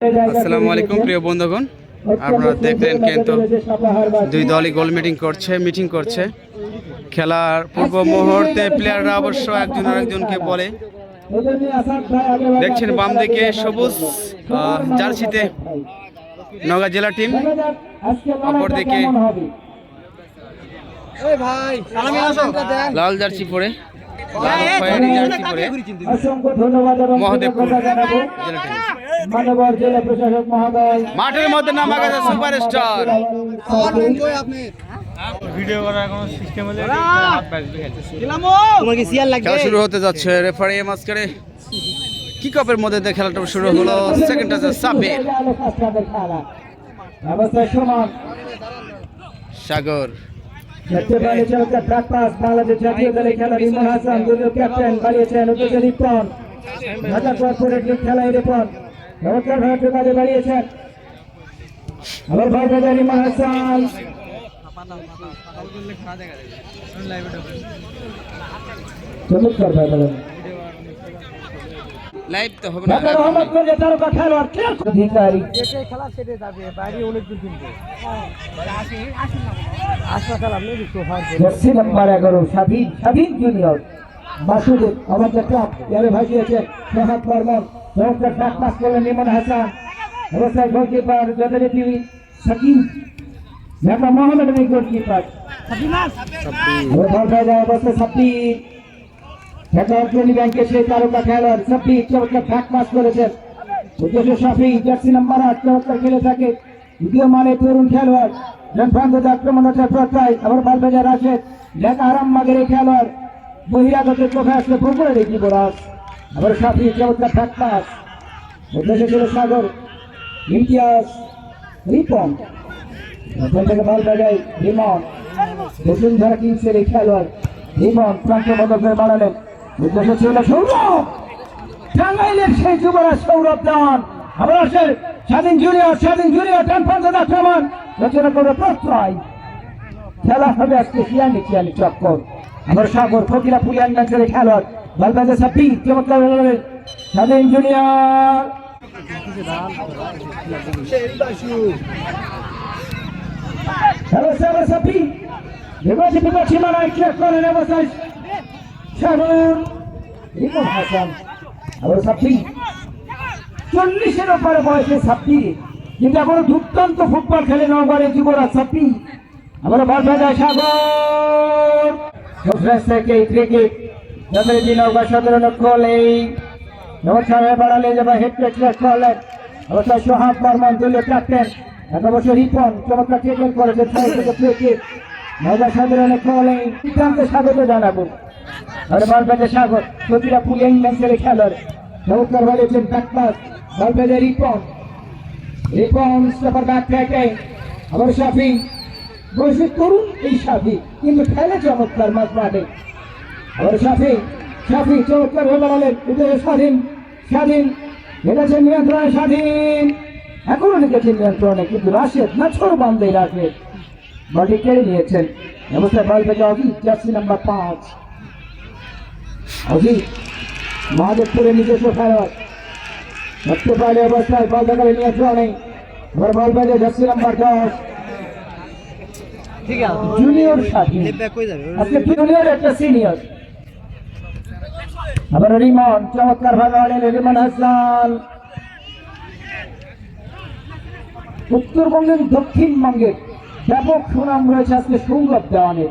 আসসালামু আলাইকুম প্রিয় বন্ধুগণ। আপনারা দেখলেন কিন্তু দুই দলই গোল মিটিং করছে মিটিং করছে। খেলার পূর্ব মুহূর্তে প্লেয়াররা অবশ্য একজন আরেকজনকে বলে। দেখছেন বাম দিকে সবুজ আহ, জার্সিতে নগা জেলা টিম। অপরদিকে লাল জার্সি পরে মহাদেবপুর মানবর জেলা প্রশাসক মহোদয়। মাঠের মধ্যে নামা গেছে সুপারস্টার। খেলা শুরু হতে যাচ্ছে রেফারি মাঝখানে। অফের মধ্যে খেলাটা শুরু হলো সেকেন্ড সাগর। ভালো চমৎকার ট্রাক পাস বাংলাদেশ জাতীয় দলে খেলা রিমন হাসান দুজন ক্যাপ্টেন বাড়িয়েছেন উদ্যোগে রিপন ঢাকা কর্পোরেট লিগ খেলায় রিপন চমৎকার ভাবে কাজে বাড়িয়েছেন। আবার ভাই বাজার রিমন হাসান। চমৎকার ভাই বাজার লাইভ তো হবে না। ঢাকা রহমতগঞ্জে তারকা খেলোয়াড় কে অধিকারী। জার্সি নাম্বার এগারো স্বাধীন স্বাধীন জুনিয়র বাসুদেব আমাদের ক্লাব যারা ভাসিয়েছেন সোহাগ বর্মন। চমৎকার ডাক পাস করলেন ইমন হাসান। অবস্থায় গোলকিপার যথারীতি সাকিব। মোহামেডানের গোলকিপার এবার বল পেয়ে যায় অবস্থা সাপ্পি ঢাকা অগ্রণী ব্যাংকের সেই তারকা খেলোয়াড় সাপ্পি চমৎকার ডাক পাস করেছেন উদ্দেশ্য সাফি জার্সি নাম্বার আট, চমৎকার খেলে থাকে। দ্বিতীয় মানে তরুণ খেলোয়াড় জনপ্রান্ততে আক্রমণ হচ্ছে প্রত্যয় আবার বল ঢাকা আরাম মাগের এই খেলোয়াড় বহিরাগতের চোখে আসলে পুকুরে দেখি বরাস আবার সাফি চমৎকার ডাক পাস উদ্দেশ্যে ছিল সাগর, ইমতিয়াজ, রিপন। থেকে বল বাজায় রিমন বসুন্ধরা কিংসের এই খেলোয়াড়, রিমন প্রান্ত পদকের বাড়ালেন। উদ্দেশ্য ছিল সৌরভ। টাঙ্গাইলের সেই যুবরাজ সৌরভ আবার আসে স্বাধীন জুনিয়র স্বাধীন জুনিয়র, টান পঞ্চায়েত আক্রমণ রচনা করে প্রত্যয় খেলা হবে আজকে শিয়ানি শিয়ানি চক্কর। আবার সাগর ফকিরা পুলিয়ান ম্যাচের এই খেলোয়াড়। বল বাজে সাপি চমৎকার স্বাধীন জুনিয়র। খেলা সেবা সাপি বিবাসী বিবাসী মারায় ক্লিয়ার করেন অবস্থায় শাহরুর রিপন হাসান। আবার সাপি চল্লিশের ওপরে বয়সে সাপ্পি কিন্তু এখনও দুর্দান্ত ফুটবল খেলে নগরের যুবরাজ সাপ্পি আবার বল ভেজায় সাগর। থেকে ক্রিকেট যাদের দিন নৌকা সতেরো লক্ষ এই নমস্কার বাড়ালে যাবে হেড ক্লাস করলেন অবশ্যই সোহাগ বর্মন দলীয় ক্যাপ্টেন এক বছর রিপন, চমৎকার ক্রিকেট করেছে। ক্রিকেট নৌকা সতেরো লক্ষ এই স্বাগত জানাব। আর বল ভেজে সাগর, প্রতিটা ম্যাচের খেলোয়াড় চমৎকার বলেছেন ব্যাকপাস বল ভেজে রিপন। রিপন স্টপার ব্যাক থেকে আবার শাফি তরুণ এই শাফি কিন্তু খেলে চমৎকার মাঝ মাঠে। আবার শাফি শাফি চমৎকার হয়ে দাঁড়ালেন উদয় স্বাধীন স্বাধীন। হেরেছেন নিয়ন্ত্রণে স্বাধীন। এখনও নিয়ন্ত্রণে, কিন্তু রাশেদ না ছোট বান্ধে রাশেদ। বডি কেড়ে নিয়েছেন। অবস্থায় বল ভেজে অজিত, জার্সি নাম্বার পাঁচ। অজিত মহাদেবপুরের নিজস্ব খেলোয়াড় অবস্থায় বল দেখালে এবার বল বাজে জার্সি নাম্বার দশ। জুনিয়র সাথী। আজকে জুনিয়র একটা সিনিয়র। আবার রিমন চমৎকার ভাবে আনেন রিমন হাসান। উত্তরবঙ্গের দক্ষিণবঙ্গের ব্যাপক সুনাম রয়েছে আজকে সৌরভ দেওয়ানের।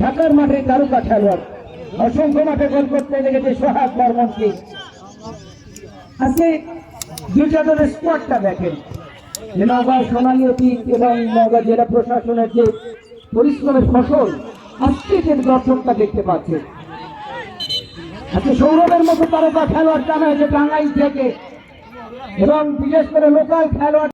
ঢাকার মাঠে তারকা খেলোয়াড়। অসংখ্য মাঠে গোল করতে লেগেছে সোহাগ বর্মনকে। আজকে দুইটা দলের স্কোয়াডটা দেখেন। নওগাঁ সোনালী অতীত এবং নওগাঁ জেলা প্রশাসনের যে পরিশ্রমের ফসল, আজকে যে দর্শকটা দেখতে পাচ্ছে আজকে সৌরভের মতো তারকা খেলোয়াড় টানা হয়েছে টাঙ্গাইল থেকে। এবং বিশেষ করে লোকাল খেলোয়াড়